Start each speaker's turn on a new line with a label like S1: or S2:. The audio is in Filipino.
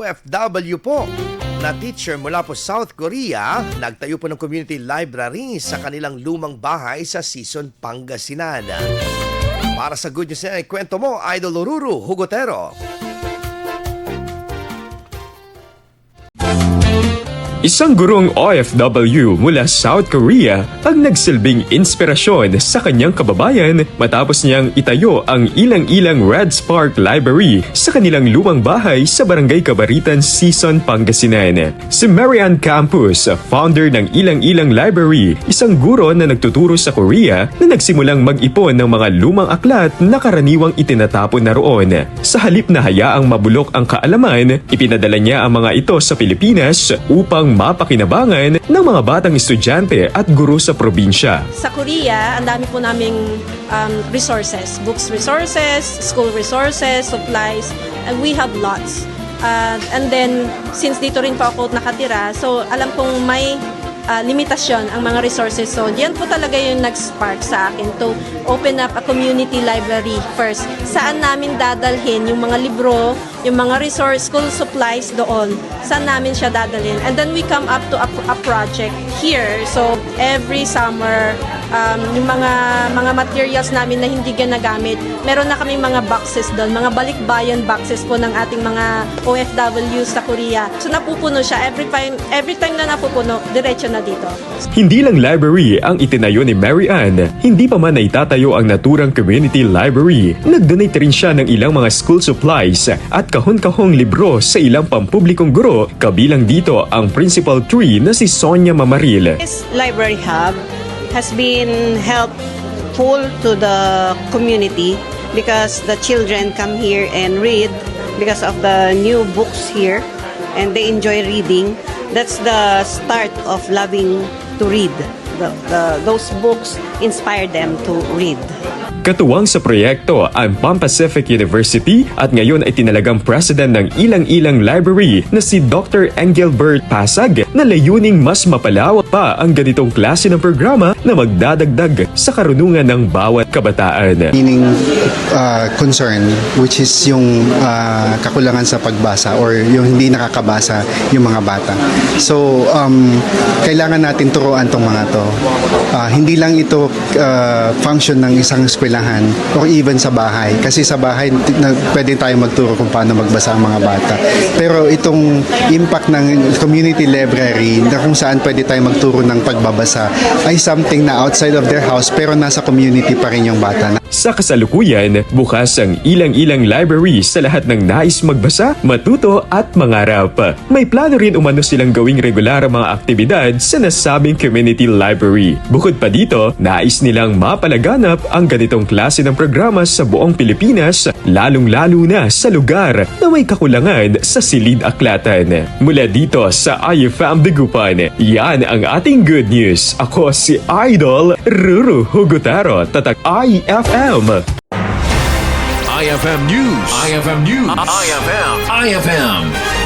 S1: OFW po na teacher mula po South Korea, nagtayo po ng community library sa kanilang lumang bahay sa Season Pangasinan. Para sa good news na kwento mo, Idol Ruru Hugotero.
S2: Isang gurong OFW mula South Korea ang nagsilbing inspirasyon sa kanyang kababayan matapos niyang itayo ang ilang-ilang Red Spark Library sa kanilang lumang bahay sa Barangay Kabaritan, Season, Pangasinan. Si Marianne Campus, founder ng Ilang-Ilang Library, isang guro na nagtuturo sa Korea na nagsimulang mag-ipon ng mga lumang aklat na karaniwang itinatapon na roon. Sa halip na hayaang mabulok ang kaalaman, ipinadala niya ang mga ito sa Pilipinas upang mapakinabangan ng mga batang estudyante at guro sa probinsya.
S3: Sa Korea, ang dami po naming um, resources. Books resources, school resources, supplies, and we have lots. Uh, and then, since dito rin po ako nakatira, so alam kong may uh, limitasyon ang mga resources. So, yan po talaga yung nag-spark sa akin to open up a community library first. Saan namin dadalhin yung mga libro, yung mga resource, school supplies doon. Saan namin siya dadalhin. And then we come up to a, a project here. So, every summer, um, yung mga mga materials namin na hindi ginagamit, meron na kami mga boxes doon, mga balikbayan boxes po ng ating mga OFW sa Korea. So napupuno siya every time every time na napupuno, diretso na dito.
S2: Hindi lang library ang itinayo ni Mary Ann, hindi pa man naitatayo ang naturang community library. Nag-donate rin siya ng ilang mga school supplies at kahon-kahong libro sa ilang pampublikong guro, kabilang dito ang principal tree na si Sonia Mamaril.
S4: This library hub has been helpful to the community because the children come here and read because of the new books here and they enjoy reading. That's the start of loving to read. The, the, those books inspire them to read.
S2: Katuwang sa proyekto ang Pan Pacific University at ngayon ay tinalagang president ng ilang-ilang library na si Dr. Engelbert Pasag na layuning mas mapalawak pa ang ganitong klase ng programa na magdadagdag sa karunungan ng bawat kabataan.
S5: meaning uh, concern which is yung uh, kakulangan sa pagbasa or yung hindi nakakabasa yung mga bata. So um, kailangan natin turuan tong mga to. Uh, hindi lang ito uh, function ng isang eskwelahan or even sa bahay kasi sa bahay na, pwede tayo magturo kung paano magbasa ang mga bata. Pero itong impact ng community library na kung saan pwede tayo magturo ng pagbabasa ay something na outside of their house pero nasa community pa rin yung bata.
S2: Sa kasalukuyan, bukas ang ilang-ilang library sa lahat ng nais magbasa, matuto at mangarap. May plano rin umano silang gawing regular ang mga aktibidad sa nasabing community library. Bukod pa dito, nais nilang mapalaganap ang ganitong klase ng programa sa buong Pilipinas, lalong-lalo na sa lugar na may kakulangan sa silid aklatan. Mula dito sa IFM Digupan, yan ang ating good news. Ako si Idol Ruru Hugutaro, tatak IFM.
S6: IFM News. IFM News. IFM. IFM.